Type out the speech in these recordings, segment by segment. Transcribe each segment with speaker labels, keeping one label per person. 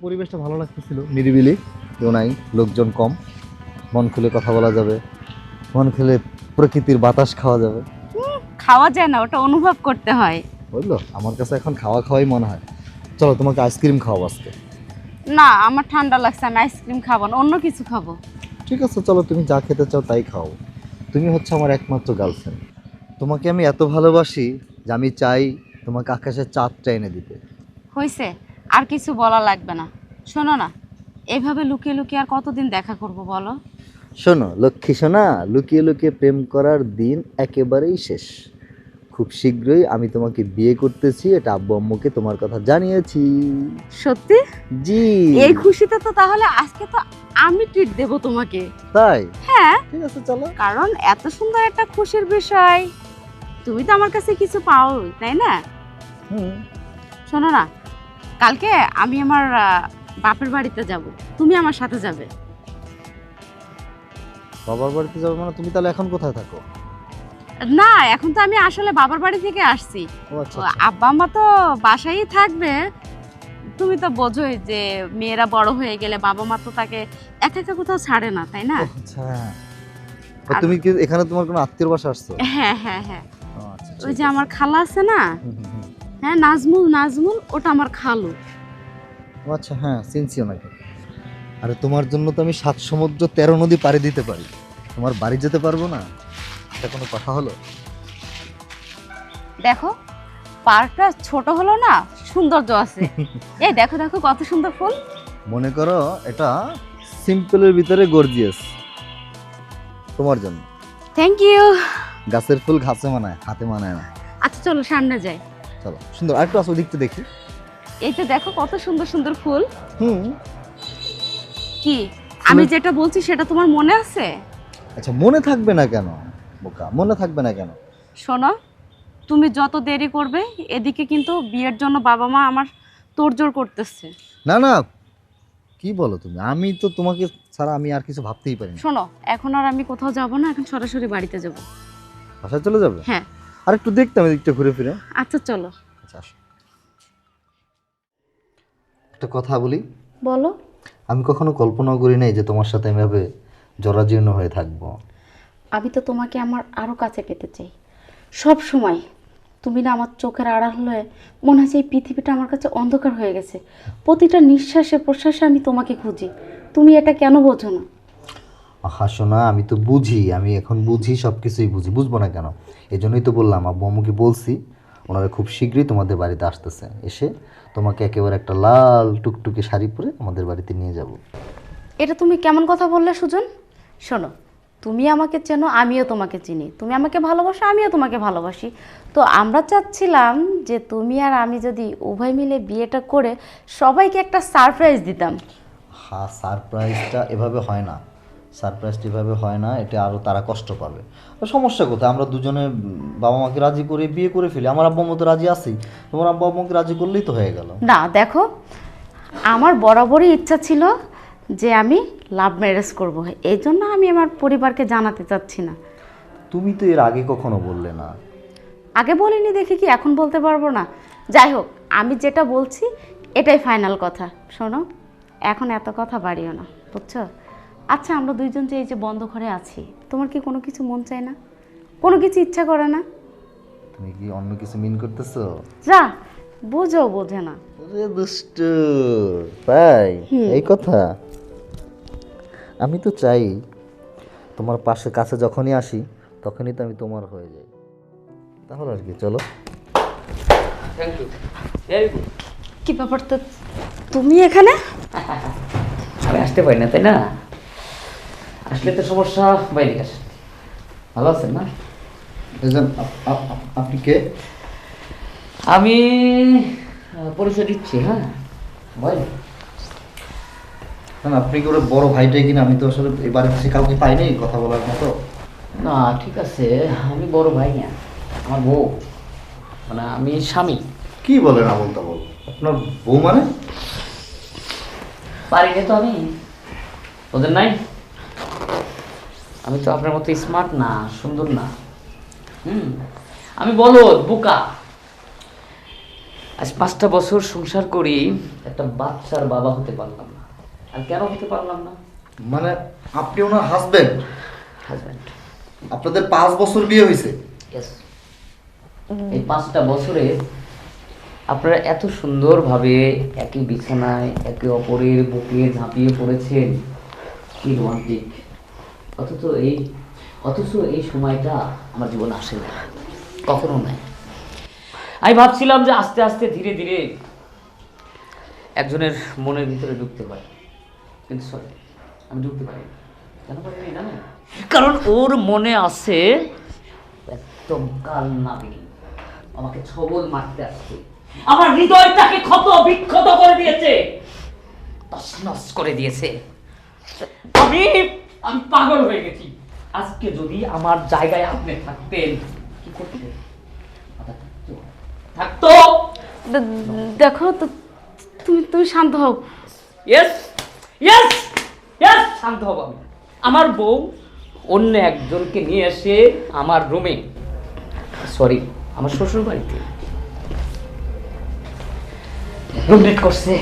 Speaker 1: পরিবেশটা ভালো লাগতেছিল। নিরিবিলি কেউ নাই লোকজন কম। মন খুলে কথা বলা যাবে। মন খুলে প্রকৃতির বাতাস খাওয়া যাবে।
Speaker 2: খাওয়া যায় না ওটা অনুভব করতে হয়।
Speaker 1: বুঝলো? আমার কাছে এখন খাওয়া খাওয়াই মনে হয়। চলো তোমাকে আইসক্রিম খাওয়াবো আজকে।
Speaker 2: না আমার ঠান্ডা লাগছে আমি আইসক্রিম খাব না অন্য কিছু খাব।
Speaker 1: ঠিক আছে চলো তুমি যা খেতে চাও তাই খাও। তুমি হচ্ছে আমার একমাত্র গার্লফ্রেন্ড তোমাকে আমি এত ভালোবাসি যে আমি চাই তোমাকে আকাশের চাঁদটা এনে দিতে।
Speaker 2: হয়েছে আর কিছু বলা লাগবে না। শোনো না এভাবে লুকিয়ে লুকিয়ে আর কতদিন দেখা করব বলো?
Speaker 1: শোনো লক্ষ্মী সোনা লুকিয়ে লুকিয়ে প্রেম করার দিন একেবারেই শেষ। খুব শীঘ্রই আমি তোমাকে বিয়ে করতেছি এটা আব্বু আম্মুকে তোমার কথা জানিয়েছি।
Speaker 2: সত্যি?
Speaker 1: জি।
Speaker 2: এই খুশিতে তো তাহলে আজকে তো আমি ট্রিট দেব তোমাকে।
Speaker 1: তাই?
Speaker 2: হ্যাঁ।
Speaker 1: ঠিক আছে চলো।
Speaker 2: কারণ এত সুন্দর একটা খুশির বিষয়। তুমি তো আমার কাছে কিছু পাও তাই না?
Speaker 1: হুম।
Speaker 2: শোনো না কালকে আমি আমার বাপের বাড়িতে যাব। তুমি আমার সাথে যাবে।
Speaker 1: বাবার বাড়িতে যাবে মানে তুমি তাহলে এখন কোথায় থাকো?
Speaker 2: না এখন তো আমি আসলে বাবার বাড়ি থেকে আসছি।
Speaker 1: আচ্ছা আচ্ছা।
Speaker 2: আব্বা আম্মা তো বাসায় থাকবে। তুমি তো বোঝোই যে মেয়েরা বড় হয়ে গেলে বাবা মা তো তাকে একা একা কোথাও ছাড়ে না তাই না?
Speaker 1: আচ্ছা তুমি কি এখানে তোমার কোনো আত্মীয় বাসা আসছো?
Speaker 2: হ্যাঁ হ্যাঁ হ্যাঁ। ওই যে আমার খালা আছে না। হ্যাঁ নাজমুল নাজমুল ওটা আমার খালু।
Speaker 1: আচ্ছা হ্যাঁ চিনছি ওনাকে। আরে তোমার জন্য তো আমি সাত সমুদ্র তেরো নদী পাড়ি দিতে পারি। তোমার বাড়ি যেতে পারব না? এটা কোনো কথা হলো?
Speaker 2: দেখো পার্কটা ছোট হলো না সৌন্দর্য আছে। এই দেখো দেখো কত সুন্দর ফুল।
Speaker 1: মনে করো এটা সিম্পলের ভিতরে গর্জিয়াস। তোমার জন্য।
Speaker 2: থ্যাংক ইউ
Speaker 1: গাছের ফুল ঘাসে মানায় হাতে মানায় না।
Speaker 2: আচ্ছা চলো সামনে যাই।
Speaker 1: চলো সুন্দর আরেকটু আসো দিকতে দেখি।
Speaker 2: এই তো দেখো কত সুন্দর সুন্দর ফুল।
Speaker 1: হুম।
Speaker 2: কি? আমি যেটা বলছি সেটা তোমার মনে আছে?
Speaker 1: আচ্ছা মনে থাকবে না কেন বোকা? মনে থাকবে না কেন?
Speaker 2: শোনো তুমি যত দেরি করবে এদিকে কিন্তু বিয়ের জন্য বাবা মা আমার তোড়জোড় করতেছে।
Speaker 1: না না কি বলো তুমি? আমি তো তোমাকে ছাড়া আমি আর কিছু ভাবতেই পারি না
Speaker 2: শোনো এখন আর আমি কোথাও যাব না এখন সরাসরি বাড়িতে যাব।
Speaker 1: বাসায় চলে যাবে?
Speaker 2: হ্যাঁ।
Speaker 1: আর একটু দেখতাম এদিকটা ঘুরে ফিরে।
Speaker 2: আচ্ছা চলো।
Speaker 1: আচ্ছা আসো। একটা কথা বলি।
Speaker 2: বলো।
Speaker 1: আমি কখনো কল্পনাও করি নাই যে তোমার সাথে এভাবে জরাজীর্ণ হয়ে থাকব।
Speaker 2: আমি তো তোমাকে আমার আরও কাছে পেতে চাই। সব সময় তুমি না আমার চোখের আড়াল হয়ে মনে হচ্ছে এই পৃথিবীটা আমার কাছে অন্ধকার হয়ে গেছে। প্রতিটা নিঃশ্বাসে প্রশ্বাসে আমি তোমাকে খুঁজি। তুমি এটা কেন বোঝো না?
Speaker 1: হাসো না আমি তো বুঝি আমি এখন বুঝি সব কিছুই বুঝি বুঝব না কেন? এই জন্যই তো বললাম আব্বু আম্মুকে বলছি ওনারা খুব শীঘ্রই তোমাদের বাড়িতে আসতেছে। এসে তোমাকে একেবারে একটা লাল টুকটুকে শাড়ি পরে আমাদের বাড়িতে নিয়ে যাব।
Speaker 2: এটা তুমি কেমন কথা বললে সুজন? শোনো তুমি আমাকে চেনো আমিও তোমাকে চিনি। তুমি আমাকে ভালোবাসো আমিও তোমাকে ভালোবাসি। তো আমরা চাচ্ছিলাম যে তুমি আর আমি যদি উভয় মিলে বিয়েটা করে সবাইকে একটা সারপ্রাইজ দিতাম।
Speaker 1: হ্যাঁ সারপ্রাইজটা এভাবে হয় না। সারপ্রাইজটা এভাবে হয় না এটা আরও তারা কষ্ট পাবে। সমস্যা কোথায়? আমরা দুজনে বাবা মাকে রাজি করে বিয়ে করে ফেলি। আমার আব্বা মতো রাজি আছেই। তোমার আব্বা আম্মুকে রাজি করলেই তো হয়ে গেল।
Speaker 2: না দেখো আমার বরাবরই ইচ্ছা ছিল যে আমি লাভ ম্যারেজ করব। এই জন্য আমি আমার পরিবারকে জানাতে চাচ্ছি না।
Speaker 1: তুমি তো এর আগে কখনো বললে না।
Speaker 2: আগে বলিনি দেখি কি এখন বলতে পারব না। যাই হোক আমি যেটা বলছি এটাই ফাইনাল কথা। শোনো এখন এত কথা বাড়িও না বুঝছ? আচ্ছা আমরা দুইজন যে এই যে বন্ধ ঘরে আছি তোমার কি কোনো কিছু মন চায় না? কোনো কিছু ইচ্ছা করে না?
Speaker 1: তুমি কি অন্য কিছু মিন করতেছো?
Speaker 2: যা বোঝো বোঝে না।
Speaker 1: ওরে দুষ্ট তাই? এই কথা? আমি তো চাই তোমার পাশে কাছে যখনই আসি তখনই তো আমি তোমার হয়ে যাই। তাহলে আর কি চলো।
Speaker 3: থ্যাংক ইউ ভেরি গুড
Speaker 2: কি ব্যাপার তো? তুমি এখানে?
Speaker 3: আমি আসতে পারি না তাই না? আসলে তো সমস্যা বাইরে আসেন ভালো আছেন না?
Speaker 1: আপনি কে?
Speaker 3: আমি পরিচয় দিচ্ছি হ্যাঁ? বল
Speaker 1: না, আপনি কি ওর বড় ভাইটাই কিনা? আমি তো আসলে এই এসে কাউকে পাইনি কথা বলার মতো।
Speaker 3: না ঠিক আছে আমি বড় ভাই না আমার বউ। মানে আমি স্বামী।
Speaker 1: কি বলে না বলতে বল আপনার বউ মানে?
Speaker 3: পারিনি তো আমি। ওদের নাই? আমি তো আপনার মতো স্মার্ট না সুন্দর না। হুম আমি বলো বোকা। আজ পাঁচটা বছর সংসার করি একটা বাচ্চার বাবা হতে পারলাম না। আর কেন হতে পারলাম না?
Speaker 1: মানে আপনি ওনার হাজবেন্ড
Speaker 3: হাজব্যান্ড
Speaker 1: আপনাদের পাঁচ বছর বিয়ে হয়েছে?
Speaker 3: এই পাঁচটা বছরে আপনারা এত সুন্দরভাবে একই বিছানায় একে অপরের বুকে ঝাঁপিয়ে পড়েছেন। কি রোমান্টিক অথচ এই অথচ এই সময়টা আমার জীবনে আসে না কখনো নাই। আমি ভাবছিলাম যে আস্তে আস্তে ধীরে ধীরে একজনের মনের ভিতরে ঢুকতে পারে। কিন্তু সরি আমি ঢুকতে পারি কেন পারি জানেন? কারণ ওর মনে আছে একদম কাল নাবিনী আমাকে ছবল মারতে আসছে। আমার হৃদয়টাকে ক্ষত বিক্ষত করে দিয়েছে। তছনছ করে দিয়েছে। আমি আমি পাগল হয়ে গেছি। আজকে যদি আমার জায়গায় আপনি থাকতেন কি করতেন? মাথা থাকতো?
Speaker 2: দেখো তো তুমি তুমি শান্ত হও।
Speaker 3: ইয়েস ইয়েস ইয়েস শান্ত হব আমি। আমার বউ অন্য একজনকে নিয়ে এসে আমার রুমে সরি আমার শ্বশুর বাড়িতে রুম ডেট করছে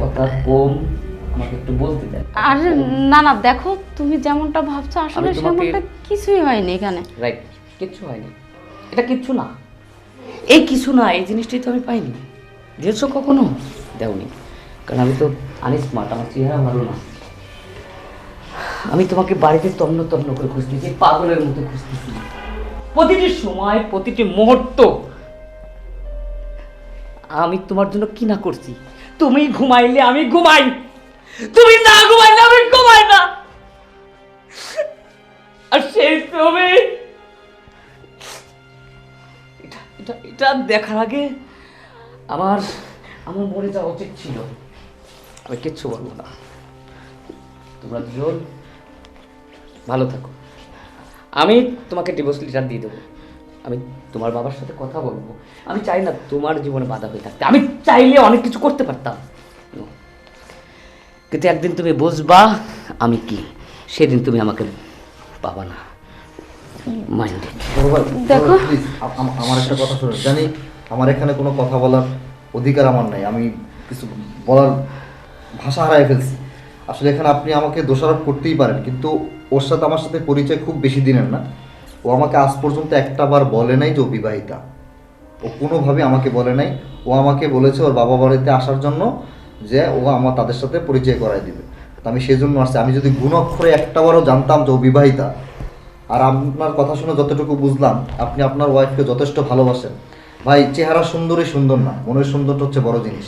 Speaker 3: কথা কম। আমাকে একটু বলতে দেন।
Speaker 2: আরে না না দেখো তুমি যেমনটা ভাবছ আসলে
Speaker 3: আমি তোমাকে-
Speaker 2: সেমনটা কিছুই হয়নি এখানে।
Speaker 3: রাইট কিচ্ছু হয়নি। এটা কিচ্ছু না। এই কিছু না এই জিনিসটাই তো আমি পাইনি। দিয়েছ কখনো? দেওনি। কারণ আমি তো আনস্মার্ট আমার চেহারা ভালো না। আমি তোমাকে বাড়িতে তন্ন তন্ন করে খুঁজতেছি পাগলের মতো খুঁজতেছি। প্রতিটি সময় প্রতিটি মুহূর্ত আমি তোমার জন্য কি না করছি? তুমি ঘুমাইলে আমি ঘুমাই। তুমি না ঘুমাইলে আমি ঘুমাই না। আর সেই তুমি, এটা এটা এটা দেখার আগে আমার আমার মরে যাওয়া উচিত ছিল। আমি কিচ্ছু বলব না। তোমরা দুজন ভালো থাকো। আমি তোমাকে ডিভোর্স লেটার দিয়ে দেবো। আমি তোমার বাবার সাথে কথা বলব। আমি চাই না তোমার জীবনে বাধা হয়ে থাকতে। আমি চাইলে অনেক কিছু করতে পারতাম. কিন্তু একদিন তুমি বুঝবা আমি কি। সেদিন তুমি আমাকে পাবা না। মাইন্ডে
Speaker 2: দেখো।
Speaker 1: আমার একটা কথা শুনুন জানি আমার এখানে কোনো কথা বলার অধিকার আমার নাই আমি কিছু বলার ভাষা হারাই ফেলছি। আসলে এখানে আপনি আমাকে দোষারোপ করতেই পারেন কিন্তু ওর সাথে আমার সাথে পরিচয় খুব বেশি দিনের না। ও আমাকে আজ পর্যন্ত একটা বার বলে নাই যে ও বিবাহিতা। ও কোনোভাবে আমাকে বলে নাই। ও আমাকে বলেছে ওর বাবা বাড়িতে আসার জন্য যে ও আমার তাদের সাথে পরিচয় করাই দিবে। আমি সেই জন্য আসছি। আমি যদি গুণাক্ষরে একটাবারও জানতাম যে ও বিবাহিতা, আর আপনার কথা শুনে যতটুকু বুঝলাম, আপনি আপনার ওয়াইফকে যথেষ্ট ভালোবাসেন। ভাই, চেহারা সুন্দরই সুন্দর না, মনের সুন্দরটা হচ্ছে বড় জিনিস।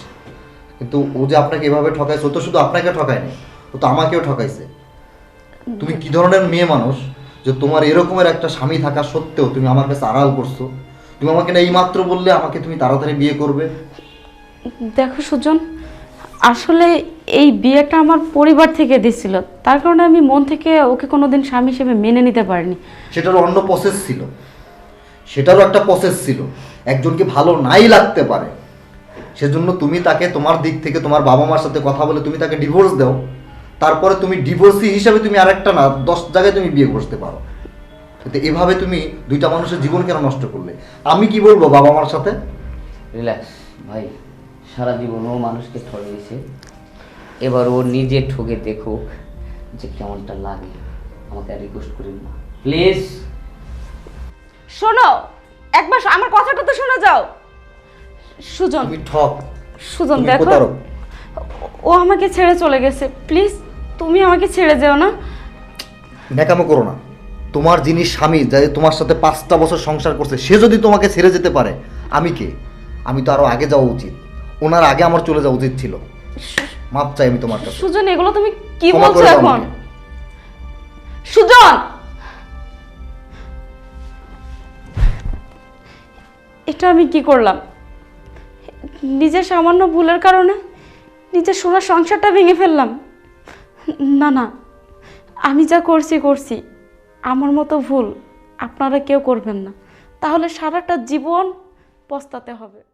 Speaker 1: কিন্তু ও যে আপনাকে এভাবে ঠকাইছে, ও তো শুধু আপনাকে ঠকায়নি, ও তো আমাকেও ঠকাইছে। তুমি কি ধরনের মেয়ে মানুষ যে তোমার এরকমের একটা স্বামী থাকা সত্ত্বেও তুমি আমার কাছে আড়াল করছ? তুমি আমাকে না এই মাত্র বললে আমাকে তুমি তাড়াতাড়ি বিয়ে করবে?
Speaker 2: দেখো সুজন আসলে এই বিয়েটা আমার পরিবার থেকে দিছিল। তার কারণে আমি মন থেকে ওকে কোনোদিন স্বামী হিসেবে মেনে নিতে পারিনি।
Speaker 1: সেটারও অন্য প্রসেস ছিল। সেটারও একটা প্রসেস ছিল। একজনকে ভালো নাই লাগতে পারে। সেজন্য তুমি তাকে তোমার দিক থেকে তোমার বাবা মার সাথে কথা বলে তুমি তাকে ডিভোর্স দাও। তারপরে তুমি ডিভোর্সি হিসাবে তুমি আরেকটা না দশ জায়গায় তুমি বিয়ে করতে পারো। কিন্তু এভাবে তুমি দুইটা মানুষের জীবন কেন নষ্ট করলে? আমি কি বলব বাবা মার সাথে?
Speaker 3: রিল্যাক্স ভাই। সারা জীবন ও মানুষকে ঠকিয়েছে এবার ও নিজে ঠকে দেখুক যে কেমনটা লাগে। আমাকে রিকোয়েস্ট করেন না। প্লিজ
Speaker 2: শোনো একবার আমার কথাটা তো শোনা যাও। সুজন
Speaker 1: তুমি ঠক
Speaker 2: সুজন
Speaker 1: তুমি
Speaker 2: দেখো।
Speaker 1: প্রতারক।
Speaker 2: ও আমাকে ছেড়ে চলে গেছে। প্লিজ তুমি আমাকে ছেড়ে যেও না।
Speaker 1: ন্যাকামো করো না। তোমার যিনি স্বামী যে তোমার সাথে পাঁচটা বছর সংসার করছে সে যদি তোমাকে ছেড়ে যেতে পারে আমি কে? আমি তো আরও আগে যাওয়া উচিত। ওনার আগে আমার চলে যাওয়া উচিত ছিল। মাপ চাই আমি তোমার কাছে।
Speaker 2: সুজন এগুলো তুমি কি
Speaker 1: ক্ষমা
Speaker 2: বলছো
Speaker 1: করে দাও
Speaker 2: এখন?
Speaker 1: আমাকে।
Speaker 2: সুজন! এটা আমি কি করলাম? নিজের সামান্য ভুলের কারণে নিজের সোনার সংসারটা ভেঙে ফেললাম। না না আমি যা করছি করছি আমার মতো ভুল আপনারা কেউ করবেন না। তাহলে সারাটা জীবন পস্তাতে হবে।